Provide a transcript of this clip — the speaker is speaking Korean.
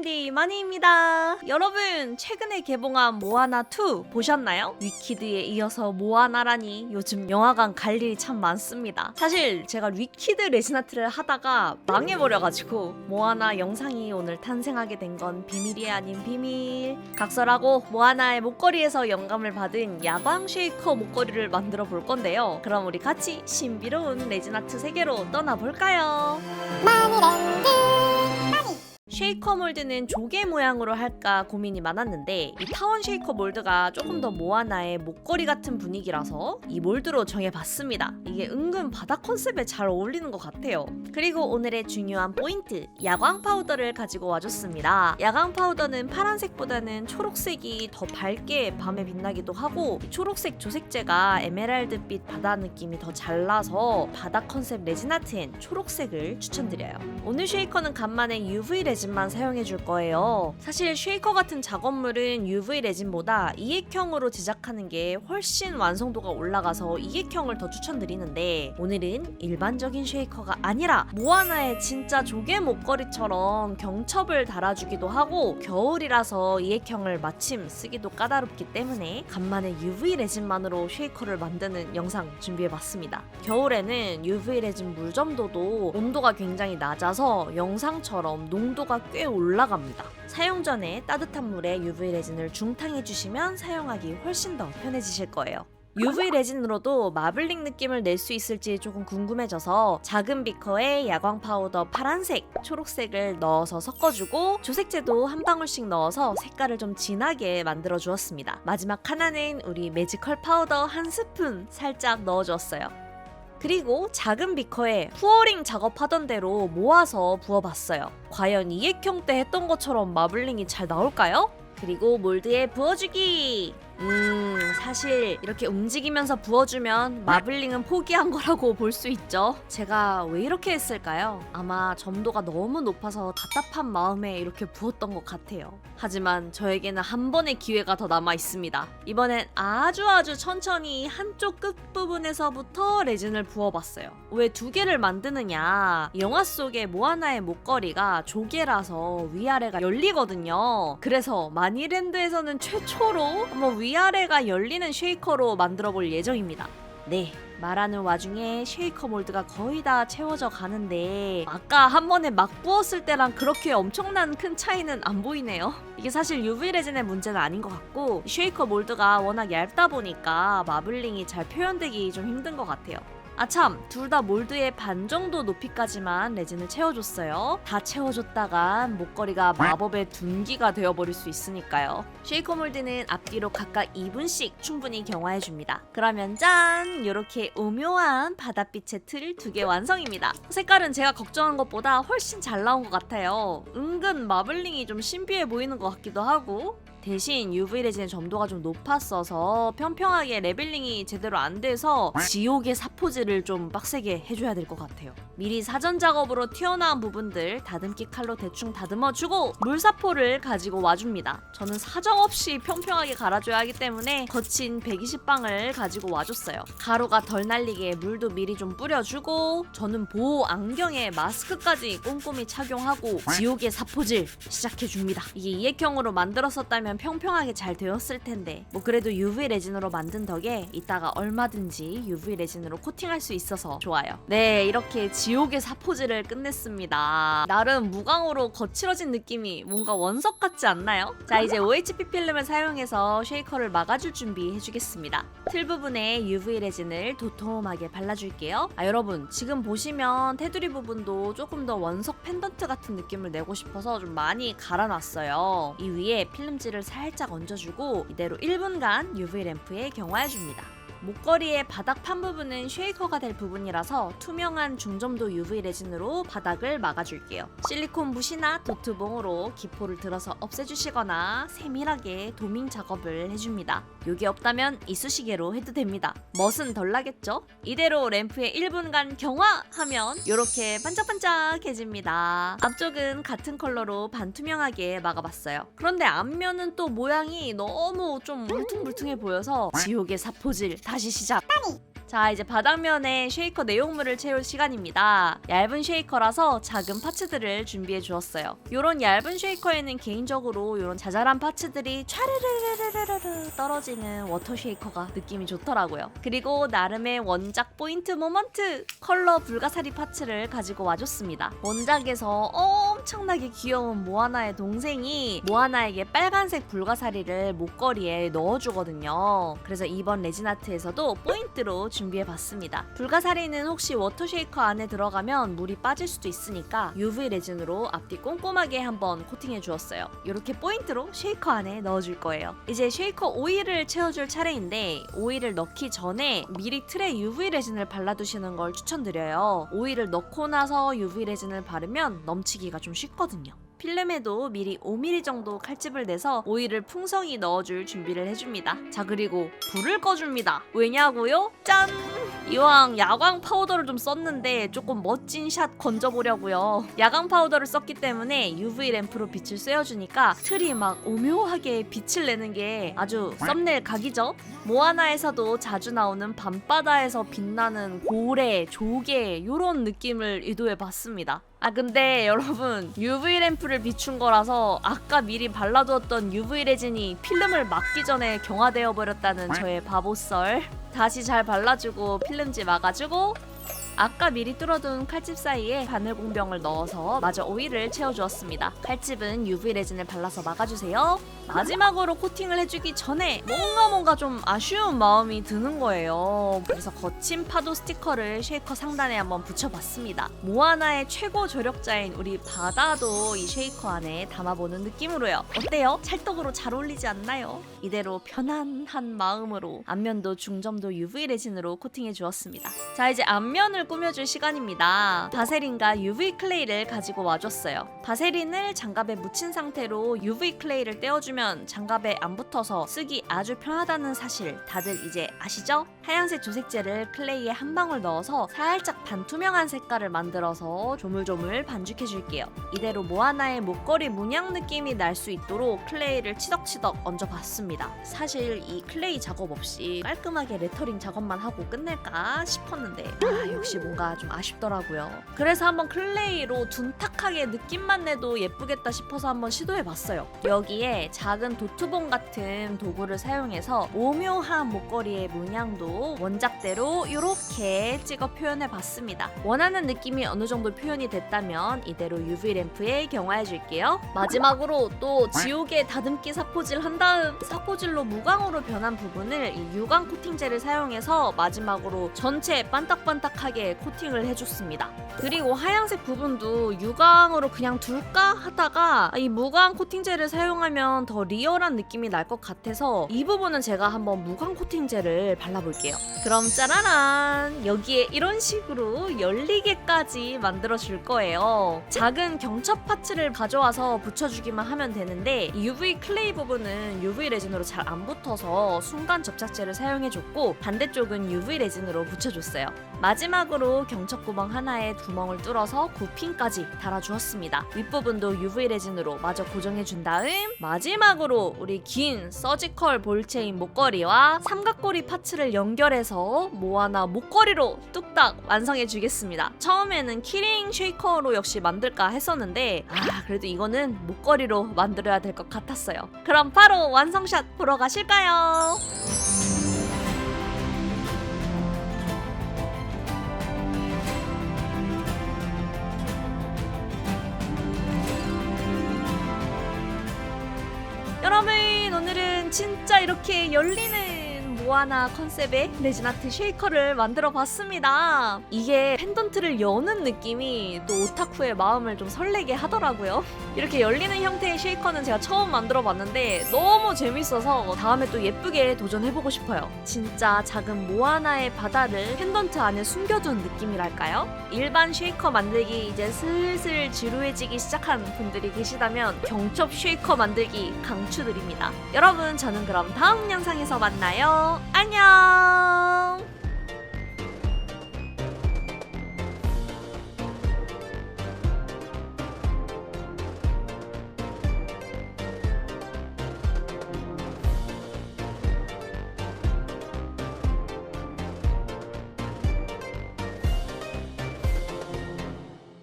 캔디 마니입니다. 여러분 최근에 개봉한 모아나 2 보셨나요? 위키드에 이어서 모아나라니 요즘 영화관 갈 일이 참 많습니다. 사실 제가 위키드 레지나트를 하다가 망해버려가지고 모아나 영상이 오늘 탄생하게 된 건 비밀이 아닌 비밀. 각설하고 모아나의 목걸이에서 영감을 받은 야광 쉐이커 목걸이를 만들어 볼 건데요. 그럼 우리 같이 신비로운 레지나트 세계로 떠나볼까요? 쉐이커 몰드는 조개 모양으로 할까 고민이 많았는데 이 타원 쉐이커 몰드가 조금 더 모아나의 목걸이 같은 분위기라서 이 몰드로 정해봤습니다. 이게 은근 바다 컨셉에 잘 어울리는 것 같아요. 그리고 오늘의 중요한 포인트 야광 파우더를 가지고 와줬습니다. 야광 파우더는 파란색보다는 초록색이 더 밝게 밤에 빛나기도 하고 이 초록색 조색제가 에메랄드빛 바다 느낌이 더 잘 나서 바다 컨셉 레진 아트엔 초록색을 추천드려요. 오늘 쉐이커는 간만에 UV 레진 만 사용해 줄 거예요. 사실 쉐이커 같은 작업물은 UV 레진보다 이액형으로 제작하는 게 훨씬 완성도가 올라가서 이액형을 더 추천드리는데 오늘은 일반적인 쉐이커가 아니라 모아나의 진짜 조개 목걸이처럼 경첩을 달아주기도 하고 겨울이라서 이액형을 마침 쓰기도 까다롭기 때문에 간만에 UV 레진만으로 쉐이커를 만드는 영상 준비해봤습니다. 겨울에는 UV 레진 물점도도 온도가 굉장히 낮아서 영상처럼 농도가 꽤 올라갑니다. 사용 전에 따뜻한 물에 UV 레진을 중탕해 주시면 사용하기 훨씬 더 편해지실 거예요. UV 레진으로도 마블링 느낌을 낼 수 있을지 조금 궁금해져서 작은 비커에 야광 파우더 파란색, 초록색을 넣어서 섞어주고 조색제도 한 방울씩 넣어서 색깔을 좀 진하게 만들어 주었습니다. 마지막 하나는 우리 매지컬 파우더 한 스푼 살짝 넣어 주었어요. 그리고 작은 비커에 푸어링 작업하던 대로 모아서 부어봤어요. 과연 이액형 때 했던 것처럼 마블링이 잘 나올까요? 그리고 몰드에 부어주기! 음, 사실 이렇게 움직이면서 부어주면 마블링은 포기한 거라고 볼 수 있죠. 제가 왜 이렇게 했을까요? 아마 점도가 너무 높아서 답답한 마음에 이렇게 부었던 것 같아요. 하지만 저에게는 한 번의 기회가 더 남아 있습니다. 이번엔 아주 아주 천천히 한쪽 끝부분에서부터 레진을 부어봤어요. 왜 두 개를 만드느냐? 영화 속의 모아나의 목걸이가 조개라서 위아래가 열리거든요. 그래서 마니랜드에서는 최초로 한번 위 아래가 열리는 쉐이커로 만들어 볼 예정입니다. 네. 말하는 와중에 쉐이커 몰드가 거의 다 채워져 가는데 아까 한 번에 막 부었을 때랑 그렇게 엄청난 큰 차이는 안 보이네요. 이게 사실 UV 레진의 문제는 아닌 것 같고 쉐이커 몰드가 워낙 얇다 보니까 마블링이 잘 표현되기 좀 힘든 것 같아요. 아참, 둘 다 몰드의 반 정도 높이까지만 레진을 채워줬어요. 다 채워줬다가 목걸이가 마법의 둔기가 되어버릴 수 있으니까요. 쉐이커 몰드는 앞뒤로 각각 2분씩 충분히 경화해줍니다. 그러면 짠! 이렇게 오묘한 바닷빛의 틀 두 개 완성입니다. 색깔은 제가 걱정한 것보다 훨씬 잘 나온 것 같아요. 은근 마블링이 좀 신비해 보이는 것 같기도 하고 대신 UV 레진의 점도가 좀 높았어서 평평하게 레벨링이 제대로 안 돼서 지옥의 사포질을 좀 빡세게 해줘야 될 것 같아요. 미리 사전 작업으로 튀어나온 부분들 다듬기 칼로 대충 다듬어주고 물사포를 가지고 와줍니다. 저는 사정없이 평평하게 갈아줘야 하기 때문에 거친 120방을 가지고 와줬어요. 가루가 덜 날리게 물도 미리 좀 뿌려주고 저는 보호 안경에 마스크까지 꼼꼼히 착용하고 지옥의 사포질 시작해줍니다. 이게 이액형으로 만들었었다면 평평하게 잘 되었을 텐데 뭐 그래도 UV 레진으로 만든 덕에 이따가 얼마든지 UV 레진으로 코팅할 수 있어서 좋아요. 네 이렇게 지옥의 사포질을 끝냈습니다. 나름 무광으로 거칠어진 느낌이 뭔가 원석 같지 않나요? 자 이제 OHP 필름을 사용해서 쉐이커를 막아줄 준비 해주겠습니다. 틀 부분에 UV 레진을 도톰하게 발라줄게요. 아 여러분 지금 보시면 테두리 부분도 조금 더 원석 펜던트 같은 느낌을 내고 싶어서 좀 많이 갈아놨어요. 이 위에 필름지를 살짝 얹어주고 이대로 1분간 UV 램프에 경화해줍니다. 목걸이의 바닥 판 부분은 쉐이커가 될 부분이라서 투명한 중점도 UV 레진으로 바닥을 막아줄게요. 실리콘 붓이나 도트봉으로 기포를 들어서 없애주시거나 세밀하게 도밍 작업을 해줍니다. 요게 없다면 이쑤시개로 해도 됩니다. 멋은 덜 나겠죠? 이대로 램프에 1분간 경화하면 이렇게 반짝반짝해집니다. 앞쪽은 같은 컬러로 반투명하게 막아봤어요. 그런데 앞면은 또 모양이 너무 좀 울퉁불퉁해 보여서 지옥의 사포질 다시 시작. 자 이제 바닥면에 쉐이커 내용물을 채울 시간입니다. 얇은 쉐이커라서 작은 파츠들을 준비해 주었어요. 요런 얇은 쉐이커에는 개인적으로 요런 자잘한 파츠들이 촤르르르르르 떨어지는 워터 쉐이커가 느낌이 좋더라고요. 그리고 나름의 원작 포인트 모먼트 컬러 불가사리 파츠를 가지고 와줬습니다. 원작에서 엄청나게 귀여운 모아나의 동생이 모아나에게 빨간색 불가사리를 목걸이에 넣어주거든요. 그래서 이번 레진아트에서도 포인트로 준비해봤습니다. 불가사리는 혹시 워터쉐이커 안에 들어가면 물이 빠질 수도 있으니까 UV 레진으로 앞뒤 꼼꼼하게 한번 코팅해 주었어요. 이렇게 포인트로 쉐이커 안에 넣어줄 거예요. 이제 쉐이커 오일을 채워줄 차례인데 오일을 넣기 전에 미리 틀에 UV 레진을 발라두시는 걸 추천드려요. 오일을 넣고 나서 UV 레진을 바르면 넘치기가 좀 쉽거든요. 필름에도 미리 5mm 정도 칼집을 내서 오일을 풍성히 넣어줄 준비를 해줍니다. 자 그리고 불을 꺼줍니다. 왜냐고요? 짠! 이왕 야광 파우더를 좀 썼는데 조금 멋진 샷 건져보려고요. 야광 파우더를 썼기 때문에 UV 램프로 빛을 쐬어주니까 틀이 막 오묘하게 빛을 내는 게 아주 썸네일 각이죠. 모아나에서도 자주 나오는 밤바다에서 빛나는 고래, 조개 요런 느낌을 의도해봤습니다. 아 근데 여러분 UV 램프를 비춘 거라서 아까 미리 발라두었던 UV 레진이 필름을 막기 전에 경화되어 버렸다는 저의 바보썰 다시 잘 발라주고 필름지 막아주고 아까 미리 뚫어둔 칼집 사이에 바늘 공병을 넣어서 마저 오일을 채워주었습니다. 칼집은 UV 레진을 발라서 막아주세요. 마지막으로 코팅을 해주기 전에 뭔가 뭔가 좀 아쉬운 마음이 드는 거예요. 그래서 거친 파도 스티커를 쉐이커 상단에 한번 붙여봤습니다. 모아나의 최고 조력자인 우리 바다도 이 쉐이커 안에 담아보는 느낌으로요. 어때요? 찰떡으로 잘 어울리지 않나요? 이대로 편안한 마음으로 앞면도 중점도 UV 레진으로 코팅해 주었습니다. 자 이제 앞면을 꾸며줄 시간입니다. 바세린과 UV 클레이를 가지고 와줬어요. 바세린을 장갑에 묻힌 상태로 UV 클레이를 떼어주면 장갑에 안 붙어서 쓰기 아주 편하다는 사실 다들 이제 아시죠? 하얀색 조색제를 클레이에 한 방울 넣어서 살짝 반투명한 색깔을 만들어서 조물조물 반죽해줄게요. 이대로 모아나의 목걸이 문양 느낌이 날 수 있도록 클레이를 치덕치덕 얹어봤습니다. 사실 이 클레이 작업 없이 깔끔하게 레터링 작업만 하고 끝낼까 싶었는데 아 역시 뭔가 좀 아쉽더라고요. 그래서 한번 클레이로 둔탁하게 느낌만 내도 예쁘겠다 싶어서 한번 시도해봤어요. 여기에 작은 도트봉 같은 도구를 사용해서 오묘한 목걸이의 문양도 원작대로 이렇게 찍어 표현해 봤습니다. 원하는 느낌이 어느 정도 표현이 됐다면 이대로 UV 램프에 경화해 줄게요. 마지막으로 또 지옥의 다듬기 사포질 한 다음 사포질로 무광으로 변한 부분을 이 유광 코팅제를 사용해서 마지막으로 전체 반딱반딱하게 코팅을 해줬습니다. 그리고 하얀색 부분도 유광으로 그냥 둘까 하다가 이 무광 코팅제를 사용하면 더 리얼한 느낌이 날 것 같아서 이 부분은 제가 한번 무광 코팅제를 발라볼게요. 그럼 짜라란 여기에 이런 식으로 열리게까지 만들어 줄 거예요. 작은 경첩 파츠를 가져와서 붙여주기만 하면 되는데 이 UV 클레이 부분은 UV 레진으로 잘 안 붙어서 순간 접착제를 사용해줬고 반대쪽은 UV 레진으로 붙여줬어요. 마지막으로 경첩 구멍 하나에 구멍을 뚫어서 구핀까지 달아주었습니다. 윗부분도 UV 레진으로 마저 고정해준 다음 마지막으로 우리 긴 서지컬 볼체인 목걸이와 삼각꼬리 파츠를 연결해서 모아나 목걸이로 뚝딱 완성해주겠습니다. 처음에는 키링 쉐이커로 역시 만들까 했었는데 아 그래도 이거는 목걸이로 만들어야 될 것 같았어요. 그럼 바로 완성샷 보러 가실까요? 오늘은 진짜 이렇게 열리는 모아나 컨셉의 레진아트 쉐이커를 만들어 봤습니다. 이게 펜던트를 여는 느낌이 또 오타쿠의 마음을 좀 설레게 하더라고요. 이렇게 열리는 형태의 쉐이커는 제가 처음 만들어 봤는데 너무 재밌어서 다음에 또 예쁘게 도전해보고 싶어요. 진짜 작은 모아나의 바다를 펜던트 안에 숨겨둔 느낌이랄까요? 일반 쉐이커 만들기 이제 슬슬 지루해지기 시작한 분들이 계시다면 경첩 쉐이커 만들기 강추드립니다. 여러분 저는 그럼 다음 영상에서 만나요. 안녕!